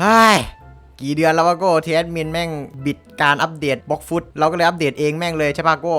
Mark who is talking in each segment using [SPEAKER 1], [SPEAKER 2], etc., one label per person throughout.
[SPEAKER 1] เฮ้ยกี่เดือนแล้ววะโก้เทสมินแม่งบิดการอัปเดตบล็อกฟุตเราก็เลยอัปเดตเองแม่งเลยใช่ป่ะโก้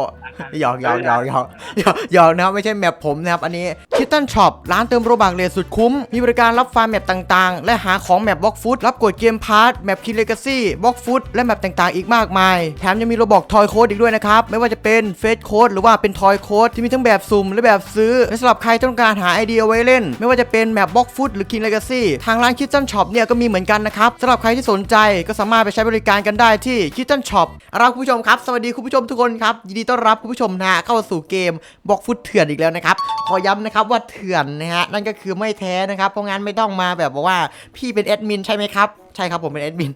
[SPEAKER 1] หยอกหยอกหยอกหยอกหยอกหยอกนะครับไม่ใช่แมปผมนะครับอันนี้คิ ตันช็อปร้านเติมโรบักเลทสุดคุ้ม มีบริการรับฟาร์มแมปต่างๆ และหาของแมปบล็อกฟุตรับกดเกมพาร์ทแมปคินเลกาซี่บล็อกฟุตและแมปต่างๆ อีกมากมาย แถมยังมีโรบอกทอยโค้ดอีกด้วยนะครับ ไม่ว่าจะเป็นเฟสโค้ดหรือว่าเป็นทอยโค้ดที่มีทั้งแบบสุ่มและแบบซื้อและสำหรับใครต้องการหาไอเดียเอาไว้เล่น ไม่ว่าจะเป็นแมปบล็อกฟุตหรือคินเลกาซี่ทางร้านคิตตันช็อปเนี่ยก็มีเหมือนกันนะครับสำหรับใครที่สนใจก็สามารถไปใช้บริการกันได้ที่คิตตันช็อปรับคุณผู้ชมครับสวัสดีคุณผู้ชมทุกคนครับยินดีต้อนรับคุณผู้ชมนะเข้าสู่เกมบล็อกฟุตเถื่อนอีกแล้วนะครับขอย้ำนะครับว่าเถื่อนนะฮะนั่นก็คือไม่แท้นะครับ เพราะงั้นไม่ต้องมาแบบบอกว่าพี่เป็นแอดมินใช่ไหมครับ ใช่ครับผมเป็นแอดมิน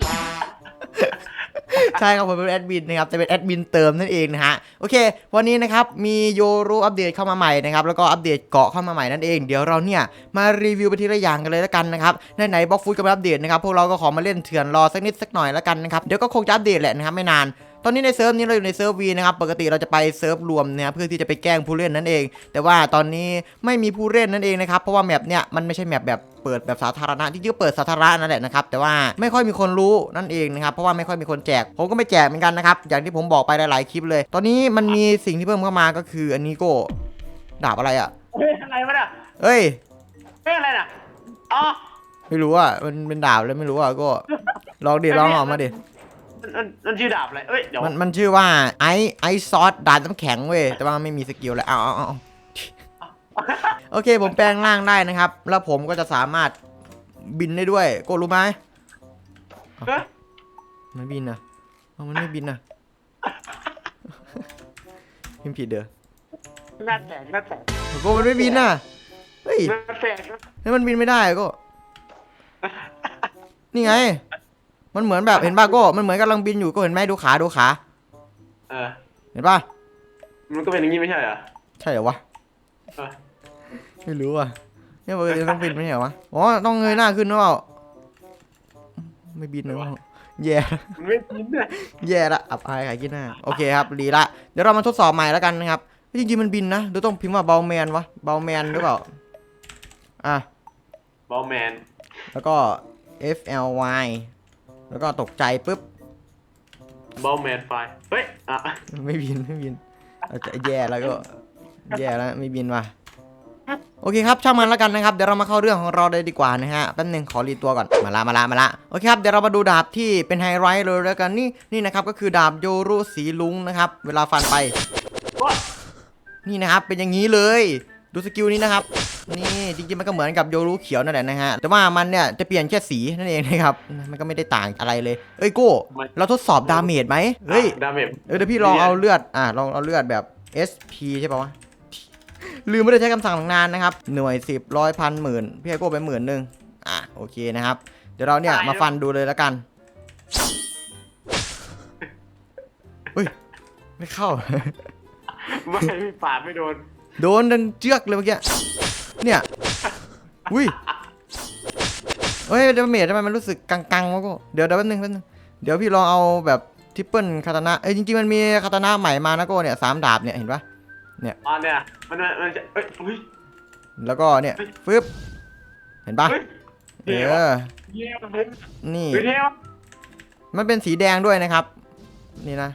[SPEAKER 1] ใช่ครับผมเป็นแอดมินนะครับจะเป็นแอดมินเติมนั่นเองนะฮะโอเค วันนี้นะครับมีโยรูอัปเดตเข้ามาใหม่นะครับแล้วก็อัปเดตเกาะเข้ามาใหม่นั่นเองเดี๋ยวเราเนี่ยมารีวิวไปทีละอย่างกันเลยแล้วกันนะครับไหนๆบล็อกฟูดก็มาอัปเดตนะครับพวกเราก็ขอมาเล่นเถื่อนรอสักนิดสักหน่อยแล้วกันนะครับเดี๋ยวก็คงจะอัปเดตแหละนะครับไม่นาน ตอนนี้ในเซิร์ฟนี้เราอยู่ในเซิร์ฟวีนะครับปกติเราจะไปเซิร์ฟรวมนะครับเพื่อที่จะไปแกล้งผู้เล่นนั่นเอง แต่ว่าตอนนี้ไม่มีผู้เล่นนั่นเองนะครับเพราะว่าแมปเนี่ยมันไม่ใช่แมปแบบเปิดแบบสาธารณะจริงๆก็เปิดสาธารณะนั่นแหละนะครับแต่ว่าไม่ค่อยมีคนรู้นั่นเองนะครับเพราะว่าไม่ค่อยมีคนแจก ผมก็ไม่แจกเหมือนกันนะครับอย่างที่ผมบอกไปหลายๆคลิปเลย ตอนนี้มันมีสิ่งที่เพิ่มเข้ามาก็คืออันนี้ก็ดาบอะไรอะ
[SPEAKER 2] เฮ้ยอะไรวะเนี่ย
[SPEAKER 1] เอ้ย
[SPEAKER 2] เฮ้ยอะไรน่ะอ๋อ
[SPEAKER 1] ไม่รู้อะมันเป็นดาบเลยไม่รู้อะก็ลองดิลองออกมาดิ
[SPEAKER 2] มันมันมันชื่อดาบอะไรเอ้ยเดี๋ยว
[SPEAKER 1] มันมันชื่อว่าไอไอซอสดาบน้ำแข็งเว้ยแต่ว่าไม่มีสกิลเลยเอาเอาเอาเอาโอเค ผมแปลงร่างได้นะครับ แล้วผมก็จะสามารถบินได้ด้วยโกรู้ไหม
[SPEAKER 2] เฮ้ย
[SPEAKER 1] ไม่บินนะเอามันไม่บินนะพิมพ์ผิดเด้อ
[SPEAKER 2] หน้าแตกหน้าแตก
[SPEAKER 1] โกมันไม่บินน่ะเฮ้ย
[SPEAKER 2] หน้าแตก
[SPEAKER 1] แล้วมันบินไม่ได้โก็ นี่ไง มันเหมือนแบบเห็นป่ะโก็มันเหมือนกำลังบินอยู่ก็เห็นไหมดูขาดูขา
[SPEAKER 2] เออ
[SPEAKER 1] เห็นป่ะ
[SPEAKER 2] มันก็เป็นอย่างงี้ไม่ใช่เหรอ
[SPEAKER 1] ใช่เหรอวะ
[SPEAKER 2] เออ
[SPEAKER 1] ไม่รู้อะเนี่ยปกติต้องบินไม่ใช่เหรอวะอ๋อต้องเงยหน้าขึ้นหรือเปล่าไม่บินนะแย่
[SPEAKER 2] มันไม่กินเลย
[SPEAKER 1] แย่ละอับอายขายกินหน้าโอเคครับดีละเดี๋ยวเรามาทดสอบใหม่แล้วกันนะครับจริงๆมันบินนะเดี๋ยวต้องพิมพ์ว่าเบลแมนวะเบลแมนหรือเปล่าอะ
[SPEAKER 2] บอลแมน
[SPEAKER 1] แล้วก็ F L Y แล้วก็ตกใจปุ๊บ
[SPEAKER 2] บอลแมนไฟเฮ้ยอะ
[SPEAKER 1] ไม่บินไม่บินเอาจะแย่แล้วก็ แย่แล้วไม่บินว่ะโอเคครับช่างมันแล้วกันนะครับเดี๋ยวเรามาเข้าเรื่องของเราเลยดีกว่านะฮะแป๊บหนึงขอรีตัวก่อนมาละมาละมาละโอเคครับเดี๋ยวเรามาดูดาบที่เป็นไฮไลท์เลยแล้วกันนี่นี่นะครับก็คือดาบโยรุสีลุงนะครับ เวลาฟันไป
[SPEAKER 2] ว้า
[SPEAKER 1] นี่นะครับเป็นอย่างนี้เลย ดูสกิลนี้นะครับ นี่จริงๆมันก็เหมือนกับโยรุเขียวนั่นแหละนะฮะ แต่ว่ามันเนี่ยจะเปลี่ยนแค่สีนั่นเองนะครับ มันก็ไม่ได้ต่างอะไรเลย เอ้ยโก้เราทดสอบดาเมจไหมเฮ้ย
[SPEAKER 2] ดาเมจ
[SPEAKER 1] เออเดี๋ยวพี่ลองเอาเลือด อะลองเอาเลือดแบบ SP ใช่ป่าวะ ลืมไม่ได้ใช้คำสั่งของนานนะครับ หน่วยสิบร้อยพันหมื่นพี่ไอโก้ไปหมื่นหนึ่งอะโอเคนะครับ เดี๋ยวเราเนี่ยมาฟันดูเลยแล้วกันเฮ้ยไม่เข้า
[SPEAKER 2] ไม่ไม่ปาดไม่โดน
[SPEAKER 1] โดนดังเจือกเลยเมื่อกี้ เนี่ย อุ้ยเฮ้ยเดาเมจทำไมมันรู้สึกกังๆวะก็เดี๋ยวเดี๋ยวแป๊บนึงแป๊บนึงเดี๋ยวพี่ลองเอาแบบทริปเปิลคาตานะเอ้ยจริงๆมันมีคาตานะใหม่มานะโก็เนี่ยสามดาบเนี่ยเห็นปะ
[SPEAKER 2] อ่าเนี่ยมันมันมันจะเอ้ยเฮ้ย
[SPEAKER 1] แล้วก็เนี่ยฟึบเห็นปะ
[SPEAKER 2] เฮ้ย
[SPEAKER 1] เอ
[SPEAKER 2] เดี๋ยว
[SPEAKER 1] อ
[SPEAKER 2] เดี๋ยวมัน
[SPEAKER 1] นี่
[SPEAKER 2] เดี๋ยว
[SPEAKER 1] มันเป็นสีแดงด้วยนะครับ นี่นะ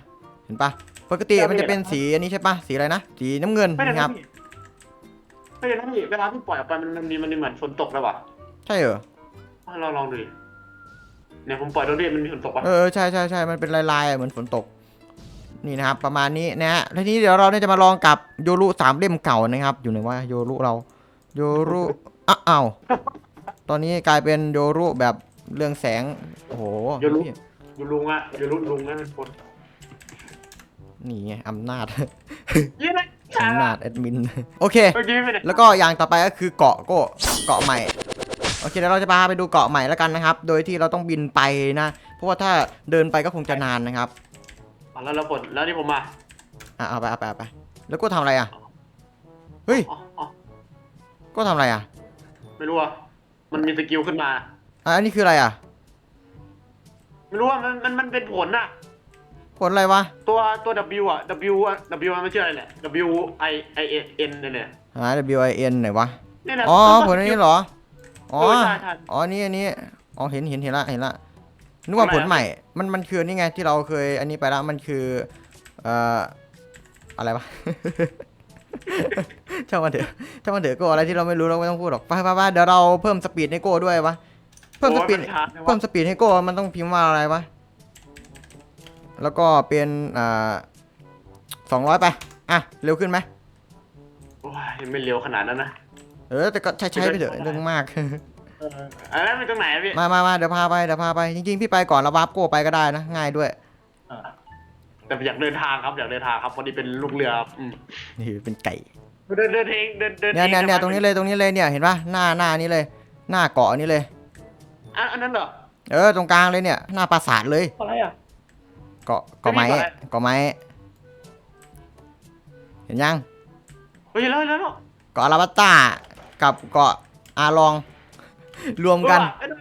[SPEAKER 1] เห็นปะปกติมันจะเป็นสีอันนี้ใช่ปะสีอะไรนะ สีน้ำเงิน
[SPEAKER 2] ไม่ได้
[SPEAKER 1] นะครับ
[SPEAKER 2] พี่ ไม่ได้พี่เวลาพี่ปล่อยออกไปมันมันมีมันมีเหมือนฝนตกแล้วว่ะ
[SPEAKER 1] ใช่เหรอ
[SPEAKER 2] เราลองดูดิเนี่ยผมปล่อยโดนเรียนมันมีฝนตกป่ะ
[SPEAKER 1] เออใช่ใช่ใช่มันเป็นลายๆอะเหมือนฝนตก นี่นะครับ ประมาณนี้นะฮะทีนี้เดี๋ยวเราเนี่ยจะมาลองกับโยรุสามเล่มเก่านะครับ อยู่ไหนว่าโยรุเราโยรุอ้าวอ้าวตอนนี้กลายเป็นโยรุแบบเรื่องแสงโอ้โห
[SPEAKER 2] อยู่ลุงอะอยู่ลุงลุงนั่นเป็นฝน
[SPEAKER 1] นี่ไงอำนาจ
[SPEAKER 2] ยี่ นะ
[SPEAKER 1] อำนาจแอดมิน โอเค
[SPEAKER 2] เมื่อกี้ไม่ได้
[SPEAKER 1] แล้วก็อย่างต่อไปก็คือเกาะโก็เกาะใหม่ โอเคเดี๋ยวเราจะพาไปดูเกาะใหม่แล้วกันนะครับ โดยที่เราต้องบินไปนะ เพราะว่าถ้าเดินไปก็คงจะนานนะครับ
[SPEAKER 2] อะแล้วเราฝนแล้วนี่ผมมา
[SPEAKER 1] อะเอาไปเอาไปเอาไป แล้วก็ทำอะไรอะ เฮ้ย
[SPEAKER 2] อ๋ออ๋อ
[SPEAKER 1] ก็ทำอะไรอะ
[SPEAKER 2] ไม่รู้อะมันมีสกิลขึ้นมา
[SPEAKER 1] อะอันนี้คืออะไรอะ
[SPEAKER 2] ไม่รู้ว่ามันมันมันเป็นผลอะ
[SPEAKER 1] ผลอะไรวะ
[SPEAKER 2] ตัวตัว W อะ W อะ W มันชื่ออะไรเนี่ย W I I N เนี่ยเนี่ย
[SPEAKER 1] หา W I N ไหนวะ
[SPEAKER 2] นี่แหละ
[SPEAKER 1] อ๋อ
[SPEAKER 2] ตัว
[SPEAKER 1] ผลอันนี้เหรอ อ๋อ
[SPEAKER 2] เออใช่ใช่
[SPEAKER 1] อ๋อ นี่อันนี้ อ๋อ เห็น เห็น เห็นละ เห็นละ นึกว่าผลใหม่ มัน มันคือนี่ไงที่เราเคย อันนี้ไปแล้วมันคือ เอ่อ อะไรวะช่างมันเถอะช่างมันเถอะโก้อะไรที่เราไม่รู้เราไม่ต้องพูดหรอก ไปไปไปเดี๋ยวเราเพิ่มสปีดให้โก้ด้วยวะ เพิ่มสปีด
[SPEAKER 2] โอ้ยนช้าจังวะ
[SPEAKER 1] เพิ่มสปีดให้โก้ มันต้องพิมพ์ว่าอะไรวะ แล้วก็เป็นอ่าสองร้อยไป อะ เร็วขึ้นไหม
[SPEAKER 2] โอ้ยไม่เร็วขนาดนั้นนะ
[SPEAKER 1] เออ แต่ก็ใช้ใช้ไปเถอะเรื่องมาก
[SPEAKER 2] เอออันนั้นเป็นตรงไหนอะพี่
[SPEAKER 1] มามามาเดี๋ยวพาไป เดี๋ยวพาไป จริงๆ พี่ไปก่อนแล้ววาร์ปโก้ไปก็ได้นะ ง่ายด้วย
[SPEAKER 2] เออแต่อยากเดินทางครับอยากเดินทางครับพอดีเป็นลูกเรือครับอืม
[SPEAKER 1] นี่เป็นไก่
[SPEAKER 2] เดินเดินเองเดินเดิน
[SPEAKER 1] เนี่ยเนี่ยเนี่ย
[SPEAKER 2] อง
[SPEAKER 1] ตรงนี้เลย ตรงนี้เลย เนี่ย เห็นปะหน้าหน้านี้เลย หน้าเกาะนี้เลย
[SPEAKER 2] อันอันนั้นเหรอ
[SPEAKER 1] เออ ตรงกลางเลยเนี่ย หน้าปราสาทเลย
[SPEAKER 2] อะไรอะ
[SPEAKER 1] เกาะเกาะไม้
[SPEAKER 2] ไม่มีเกาะอะไร
[SPEAKER 1] เกาะไม้เห็นยัง
[SPEAKER 2] เฮ้ยแล้วแล้วแล้ว
[SPEAKER 1] เกาะอาราบัตตากับเกาะอาลอง รวมกัน
[SPEAKER 2] เออเอ้ยมัน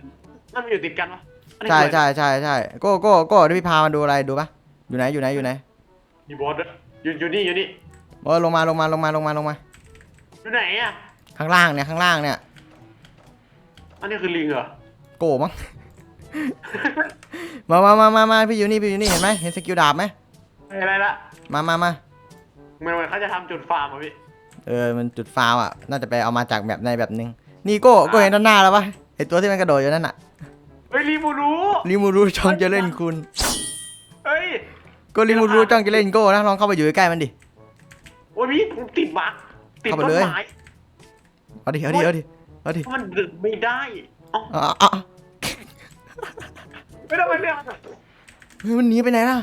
[SPEAKER 2] มันอยู่ติดกันวะอันนี้
[SPEAKER 1] ใช่
[SPEAKER 2] คืออะไร
[SPEAKER 1] ใช่ใช่ใช่โก้โก้โก้เดี๋ยวพี่พามาดูอะไรดูปะอยู่ไหนอยู่ไหนอยู่ไหน
[SPEAKER 2] มีบอสด้วยอยู่อยู่นี่อยู่นี่
[SPEAKER 1] โอ้ยลงมาลงมาลงมาลงมาลงมา
[SPEAKER 2] อยู่ไหนอะ
[SPEAKER 1] ข้างล่างเนี่ยข้างล่างเนี่ย
[SPEAKER 2] อันนี้คือลิงเหรอ
[SPEAKER 1] โก้มั้ง มามามามามาพี่อยู่นี่พี่อยู่นี่เห็นไหมเห็นสกิลดาบไหม
[SPEAKER 2] อะไรละ
[SPEAKER 1] มามามา
[SPEAKER 2] เหมือนเหมือนเขาจะทำจุดฟาร์มอะพี่
[SPEAKER 1] เออมันจุดฟาวอะ น่าจะไปเอามาจากแบบในแบบนึง นี่โก้โก้เห็นด้านหน้าแล้วปะไอตัวที่มันกระโดดอยู่นั่นน่ะ
[SPEAKER 2] เฮ้ยรีมูรู้
[SPEAKER 1] ลิมูรูจ้องจะเล่นคุณ
[SPEAKER 2] เฮ้ย
[SPEAKER 1] ก็ลิมูรูจ้องจะเล่นโก้นะลองเข้าไปอยู่ใกล้ๆมันดิ
[SPEAKER 2] โอ้ยพี่ผมติดบั๊กติด
[SPEAKER 1] เข้าไป
[SPEAKER 2] ต้น
[SPEAKER 1] เลย
[SPEAKER 2] ไม้
[SPEAKER 1] เอาดิเอาดิเอาดิเอาดิ
[SPEAKER 2] มันดึงไม่ได้เอ้า
[SPEAKER 1] เอาเอาเอา
[SPEAKER 2] ไม่ได้ไปเรื่อง
[SPEAKER 1] เฮ้ยมันหนีไปไหนล่ะ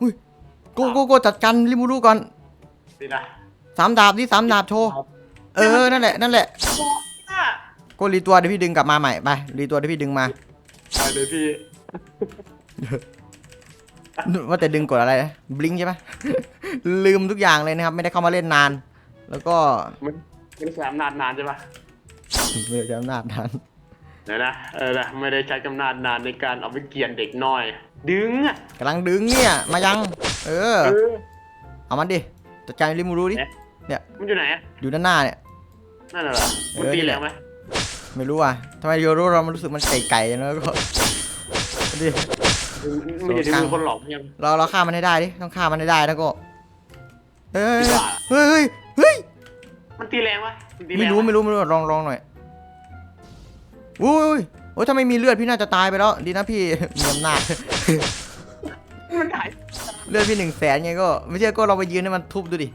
[SPEAKER 1] อุ้ยโก้โก้โก้จัดการลิมูรูก่อน
[SPEAKER 2] สินะ
[SPEAKER 1] สามดาบดิสามดาบโชว์เออนั่นแหละนั่นแหละ
[SPEAKER 2] อะ
[SPEAKER 1] โก้รีตัวเดี๋ยวพี่ดึงกลับมาใหม่ไปรีตัวเดี๋ยวพี่ดึงมา
[SPEAKER 2] ไปเลยพี่
[SPEAKER 1] ว่าแต่ดึงกดอะไรนะบลิงใช่ปะลืมทุกอย่างเลยนะครับ ไม่ได้เข้ามาเล่นนาน แล้วก็
[SPEAKER 2] มันมันสามนานนานใช่ปะ
[SPEAKER 1] เมื่อจำนาจนาน
[SPEAKER 2] เดี๋ยวนะเออนะไม่ได้ใช้กำนาจนานในการเอาไปเกลียนเด็กน้อย ดึงอะ
[SPEAKER 1] กำลังดึงเนี่ยมายัง เออ
[SPEAKER 2] เออ
[SPEAKER 1] เอามันดิจัดการลิมูรูดิ
[SPEAKER 2] เอ๊ะมันอยู่ไหนอะ
[SPEAKER 1] อยู่ด้านหน้าเนี่ย
[SPEAKER 2] นั่นน่ะเหรอมัน
[SPEAKER 1] เออ
[SPEAKER 2] ตี
[SPEAKER 1] นี่แห
[SPEAKER 2] แร
[SPEAKER 1] ละ
[SPEAKER 2] งไหม
[SPEAKER 1] ไม่รู้อะทำไมโยรู้เรามันรู้สึกมันไก่ๆแล้วก็ดิ
[SPEAKER 2] ไม่ใช่ที่มือคนหลอกยัง
[SPEAKER 1] เราเราฆ่ามันให้ได้ดิ ต้องฆ่ามันให้ได้นะโก็เฮ้ย
[SPEAKER 2] พี่ว่า
[SPEAKER 1] เฮ้ยเฮ้ยเฮ้ย
[SPEAKER 2] มันตีแรงวะนตีแง
[SPEAKER 1] ไม่รู้
[SPEAKER 2] วะ
[SPEAKER 1] ไม่รู้ไม่รู้ลองลองหน่อย อุ้ยอุ้ยโอ้ยถ้าไม่มีเลือดพี่น่าจะตายไปแล้ว ดีนะพี่ มีอำนาจ
[SPEAKER 2] มันได้
[SPEAKER 1] เลือดพี่หนึ่งแสนไงก็ ไม่เชื่อก็เราไปยืนให้มันทุบดูดิ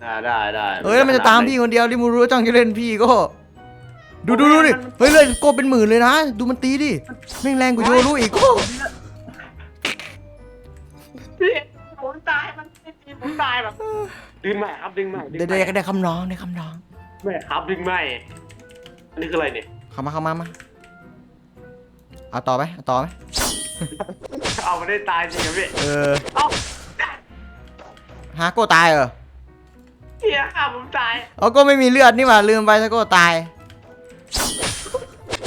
[SPEAKER 2] ได้ได้ได้
[SPEAKER 1] เอ้ยแล้วมันจะตามพี่คนเดียวริมูรู้จ้องจะเล่นพี่ก็ ดูดูดูดิเฮ้ยเลือดโก็เป็นหมื่นเลยนะ ดูมันตีดิแม่งแรงกว่าโยรู้อีกโก็
[SPEAKER 2] พี่ผมตายมันไม่ตีผมตายแบบดึงใหม่ครับดึงใหม่ดึง
[SPEAKER 1] เดี๋ยว
[SPEAKER 2] ใหม่
[SPEAKER 1] เดี๋ยวได้คำร้องได้คำร้อง
[SPEAKER 2] แม่ครับดึงใหม่อันนี้คืออะไรเนี่ย
[SPEAKER 1] เข้ามาเข้ามามาเอาต่อไหมเอาต่อไหม
[SPEAKER 2] เอาไม่ได้ตายจริงเหรอพี่
[SPEAKER 1] เออ
[SPEAKER 2] เอ้า
[SPEAKER 1] ฮะโก้ตายเหรอ
[SPEAKER 2] เฮียฆ่าผมตาย
[SPEAKER 1] เอาก็ไม่มีเลือดนี่หว่าลืมไปถ้าโก้ตาย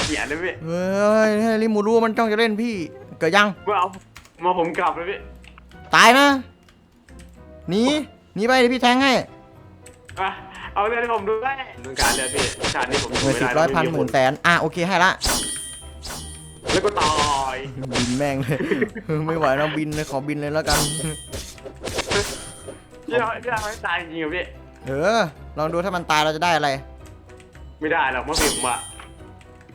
[SPEAKER 2] เหี้ยเลยพี่
[SPEAKER 1] เฮ้ยให้ริมูรู้มันจ้องจะเล่นพี่ เกิดยัง
[SPEAKER 2] เมื่อเอามาผมกลับเลยพี่
[SPEAKER 1] ตายนะหนีหนีไปเดี๋ยวพี่แทงให้
[SPEAKER 2] อะเอาเรื่องที่ผมดูได้ดูการเรือพี่ชาตินี้ผม
[SPEAKER 1] ห
[SPEAKER 2] ดู
[SPEAKER 1] น่วย
[SPEAKER 2] ไม่
[SPEAKER 1] สิบ
[SPEAKER 2] ได้
[SPEAKER 1] ร้อยพัน
[SPEAKER 2] ไห
[SPEAKER 1] มื่นแสนอะโอเคให้ละ
[SPEAKER 2] แล้วก็ตาย
[SPEAKER 1] บินแม่งเลย ไม่ไหวแล้วบินเลยขอบินเลยแล้วกัน
[SPEAKER 2] พี่เอาพี่เอาไม่ตายจริงเหรอพี่
[SPEAKER 1] เออลองดูถ้ามันตายเราจะได้อะไร
[SPEAKER 2] ไม่ได้หรอกเมื่อพี่ผมอะ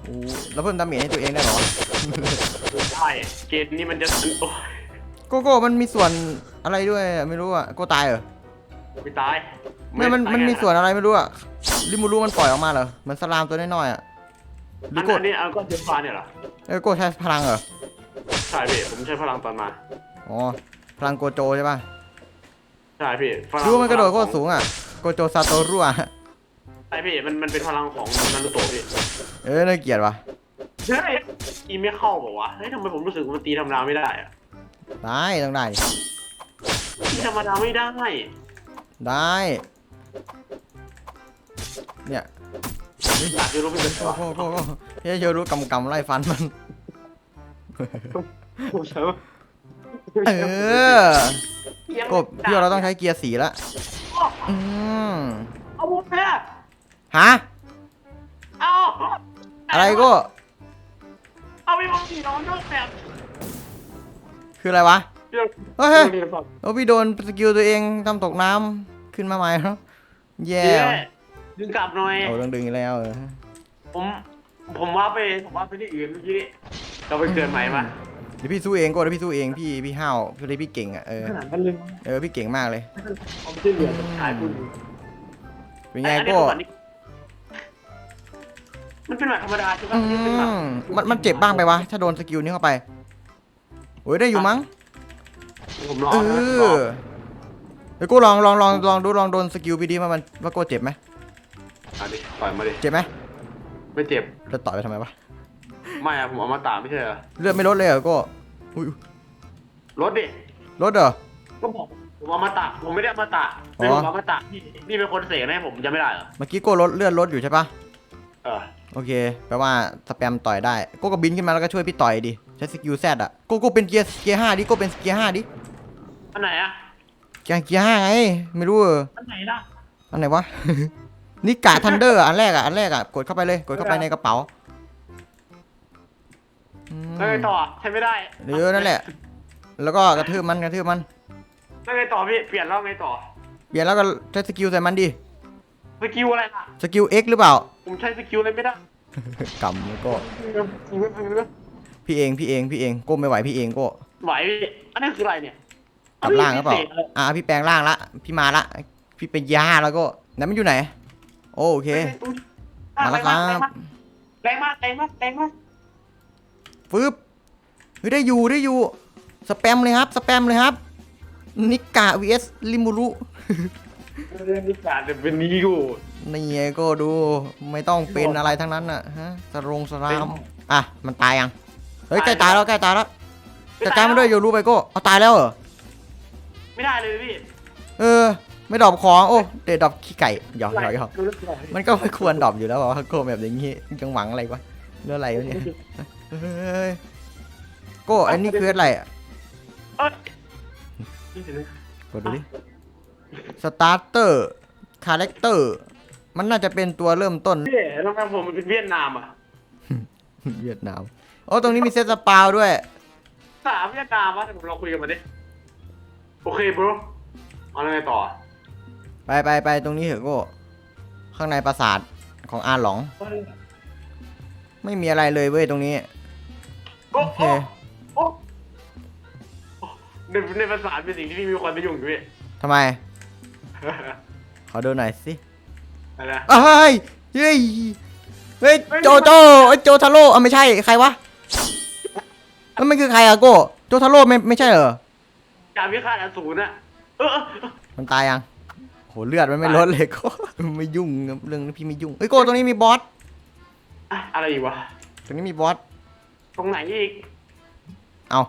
[SPEAKER 1] โอ้แล้วเพิ่มดาเมจให้ตัวเองได้เหรอ
[SPEAKER 2] ได้เกมนี้มันจะโอ้ย
[SPEAKER 1] โกโก้มันมีส่วนอะไรด้วยอะไม่รู้อะโกตายเหรอ
[SPEAKER 2] ไม่ตาย
[SPEAKER 1] ไม่มันมันมีส่วนอะไรไม่รู้อะริมูรู้มันปล่อยออกมาเหรอมันสลามตัวน้อยๆอะหรื
[SPEAKER 2] อั
[SPEAKER 1] อนโก
[SPEAKER 2] อันนี้เอาก็เทียมฟ้าเนี่ยเหรอ
[SPEAKER 1] เออโกใช้พลังเหรอ
[SPEAKER 2] ใช่พี่ผมใช้พลังตอนมา
[SPEAKER 1] อ๋อพลังโกโจใช่ป่ะ
[SPEAKER 2] ใช่พี่พลัง
[SPEAKER 1] ดูมันกระโดดโคตรสูงอะโกโจซาโตรุอะ
[SPEAKER 2] ใช่พี่มันมันเป็นพลังของนารูโตะพี่
[SPEAKER 1] เออน่าเกลียดว่ะ
[SPEAKER 2] ใช่อีไม่เข้าบอกว่าวะเฮ้ยทำไมผมรู้สึกว่ามันตีธรรมดาไม่ได้อะ
[SPEAKER 1] ได้ต้องได้
[SPEAKER 2] ตีธรรมดาไม่ได้
[SPEAKER 1] ได้ เนี่ย
[SPEAKER 2] อยากจะรู้เป็นตัว
[SPEAKER 1] โอ้โหโอ้โหโอ้โหเฮ้ยโยรู้กำกำไล่ฟันมัน
[SPEAKER 2] ผมเชื่อ
[SPEAKER 1] เออกบพี่ว่าเราต้องใช้เกียร์สีละอืม
[SPEAKER 2] เอาผมเนี่ย
[SPEAKER 1] ฮะ
[SPEAKER 2] เอา
[SPEAKER 1] อะไรก็
[SPEAKER 2] เอาพี่อะ
[SPEAKER 1] คืออะไรวะ
[SPEAKER 2] พี่ต้อง
[SPEAKER 1] เฮ้ยเฮ้ย
[SPEAKER 2] พี่ต้อง
[SPEAKER 1] โอ้พี่โดนสกิลตัวเองทำตกน้ำ ขึ้นมาใหม่แล้วแย่
[SPEAKER 2] เย้ดึงกลับหน่อย
[SPEAKER 1] โอ้ต้องดึงอีกแล้วเออ
[SPEAKER 2] ผม ผมว่าไป ผมว่าไปที่อื่นเมื่อกี้นี่เราไปเกิดใหม่มา
[SPEAKER 1] เดี๋ยวพี่สู้เองก็เดี๋ยวพี่สู้เองพี่พี่ห้าวพี่เลยพี่เก่งอะเออ
[SPEAKER 2] ขนาดนั้นเลย
[SPEAKER 1] เออพี่เก่งมากเลย
[SPEAKER 2] เขาไม่ใช่เหลือชายคุณ
[SPEAKER 1] เป็นไง
[SPEAKER 2] อันนี้
[SPEAKER 1] ก็
[SPEAKER 2] คือแบบนี้มันเป็นแบบธรรมดาใช่ไหม
[SPEAKER 1] อื
[SPEAKER 2] เป็นแบบ
[SPEAKER 1] มมันมันเจ็บบ้างไปวะถ้าโดนสกิลนี้เข้าไปโอ้ยได้อยู่มั้ง
[SPEAKER 2] ผมรอ
[SPEAKER 1] เอ
[SPEAKER 2] นะร
[SPEAKER 1] อเดี๋ยวกูลองลองลองลองดูลองโดนสกิลพี่ดีว่ามันว่ากูเจ็บไหม
[SPEAKER 2] มาดิต่อยมาดิ
[SPEAKER 1] เจ็บไหม
[SPEAKER 2] ไม่เจ็บ
[SPEAKER 1] จะต่อยไปทำไมวะ
[SPEAKER 2] ไม่อะผมเอามาตากไม่ใช่เหรอ
[SPEAKER 1] เลือดไม่ลดเลยเหรอก็อุ้ย
[SPEAKER 2] รถดิ
[SPEAKER 1] ลดเหรอ
[SPEAKER 2] ก็บอกผมเอามาตากผมไม่ได้เอามาตาก
[SPEAKER 1] อ๋อ
[SPEAKER 2] ไม่ผมเอามาตากนี่นี่เป็นคนเสกให้ผมจะไม่ได้เหรอ
[SPEAKER 1] เมื่อกี้โก้ลดเลือดลดอยู่ใช่ปะ
[SPEAKER 2] เออ
[SPEAKER 1] โอเคแปลว่าสแปมต่อยได้โก้ก็บินขึ้นมาแล้วก็ช่วยพี่ต่อยดิใช้สกิลแซดอะโก้โก้เป็นเกียร์เกียร์ห้าดิโก้เป็นเกียร์ห้าดิ
[SPEAKER 2] อันไหนอะ
[SPEAKER 1] เกี ยร์เกียร์ห้าไงไม่รู้เออ
[SPEAKER 2] อันไหนล่ะ
[SPEAKER 1] อันไหนวะ นี่กาทันเดอร์อันแรกอะอันแรกอะกดเข้าไปเลย กดเข้าไปในกระเป๋าอืม
[SPEAKER 2] แล้วไงต่อใช้ไม่ได้
[SPEAKER 1] เดี๋ยวนั่นแหละ แล้วก็กระทืบมันกระทืบมัน
[SPEAKER 2] แล้วไงต่อพี่เปลี่ยนแล้วไงต่อ
[SPEAKER 1] เปลี่ยนแล้วก็ใช้สกิลใส่มันดิ
[SPEAKER 2] สกิลอะไรล่ะ
[SPEAKER 1] สกิล X หรือเปล่า
[SPEAKER 2] ผมใช้สกิลอะไรไม่ได้
[SPEAKER 1] กำแล้วก็ พี่เองพี่เองพี่เองก้มไม่ไหวพี่เองก็
[SPEAKER 2] ไหวพี่อันนั้นคืออะไรเนี่ย
[SPEAKER 1] กลับล่างหรือเปล่า
[SPEAKER 2] พิศษะไร
[SPEAKER 1] อ่าพี่แปลงร่างละพี่มาละพี่เป็นยาแล้วก็ไหนมันอยู่ไหน โอเคมาแล้วครับ
[SPEAKER 2] แรงมากแรงมากแรงมาก
[SPEAKER 1] ฟึบเฮ้ยได้อยู่ได้อยู่สแปมเลยครับสแปมเลยครับนิกา vs ลิมูรุ
[SPEAKER 2] เรื่องนี้การจะเป็นนี้กู
[SPEAKER 1] นี่ไงก็ดูไม่ต้องเป็นอะไรทั้งนั้นน่ะฮะสรงสรามอะมันตายยังเฮ้ยใกล้ตายแล้วใกล้ตายแล้วจัดการมันด้วยโยรู้ไปก็เอาตายแล้วเหรอ
[SPEAKER 2] ไม่ได้เลยพี่
[SPEAKER 1] เออ ไม่ดรอปของโอ้เดดดรอปขี้ไก่หยอกหยอกหยอกมันก็ไม่ควรดรอปอยู่แล้วว่าโก้แบบอย่างงี้ยังหวังอะไรวะเรื่องอะไรวะเนี่ยเฮ้ยโก้อันนี้คืออะไรอะ
[SPEAKER 2] เอ้ย
[SPEAKER 1] กดดูดิสตาร์เตอร์คาแรคเตอร์มันน่าจะเป็นตัวเริ่มต้น
[SPEAKER 2] พี่ทำไมผมมันเป็นเวียดนามอะ
[SPEAKER 1] เวียดนามโอ้ตรงนี้มีเซตสปาวด้วย
[SPEAKER 2] สามเวียดนามวะเดี๋ยวผมลองคุยกันมาดิ โอเคบรเอาอะไรต่อ
[SPEAKER 1] ไปไปไปตรงนี้เหอะโก้ข้างในปราสาทของอาหลองไม่มีอะไรเลยเว้ยตรงนี้
[SPEAKER 2] โอ้
[SPEAKER 1] โอเค
[SPEAKER 2] โอ้โอ้ในในภาษาเป็นสิ่งที่พี่มีความไปยุ่งอยู่พี่
[SPEAKER 1] ทำไม ขอดูหน่อยสิ
[SPEAKER 2] อะไรนะ
[SPEAKER 1] เฮ้ยเฮ้ยเฮ้ยโจโจเอ้ยโจทาโร่อะไม่ใช่ใครวะแล้วมันคือใครอะโก้โจทาโร่ไม่ไม่ใช่เหรอ
[SPEAKER 2] การพิฆาตอสูรน่ะเออเออเออ
[SPEAKER 1] มันตายยังโหเลือดมันไม่ลดเลยโก้ไม่ยุ่งกับเรื่องนี้พี่ไม่ยุ่งเฮ้ยโก้ตรงนี้มีบอส
[SPEAKER 2] อะอะไรอีกวะ
[SPEAKER 1] ตรงนี้มีบอส
[SPEAKER 2] ตรงไหนอีก
[SPEAKER 1] เอา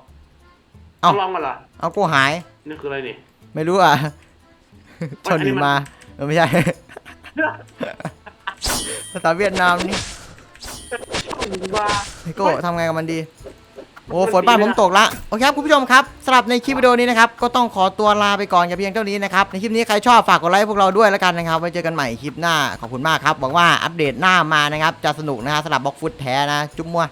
[SPEAKER 2] ต้
[SPEAKER 1] เอ้า
[SPEAKER 2] องลองกันเหรอ
[SPEAKER 1] เอาโก้หาย
[SPEAKER 2] นี่คืออะไรนี่
[SPEAKER 1] ไม่รู้อะช
[SPEAKER 2] อั
[SPEAKER 1] น
[SPEAKER 2] นนี้
[SPEAKER 1] หนี
[SPEAKER 2] มัน
[SPEAKER 1] มาเออไม่ใช่ภาษาเวียดนามนี่
[SPEAKER 2] ว่า
[SPEAKER 1] ไอโก้ทำไงกับมันดีโอ้ฝนบ้านผมตกละโอเคครับคุณผู้ชมครับสำหรับในคลิปวิดีโอนี้นะครับก็ต้องขอตัวลาไปก่อนอย่าเพียงเท่านี้นะครับในคลิปนี้ใครชอบฝากกดไลค์พวกเราด้วยแล้วกันนะครับไว้เจอกันใหม่คลิปหน้าขอบคุณมากครับหวังว่าอัปเดตหน้ามานะครับจะสนุกนะฮะสำหรับบล็อกฟุตแท้นะจุ๊บมัว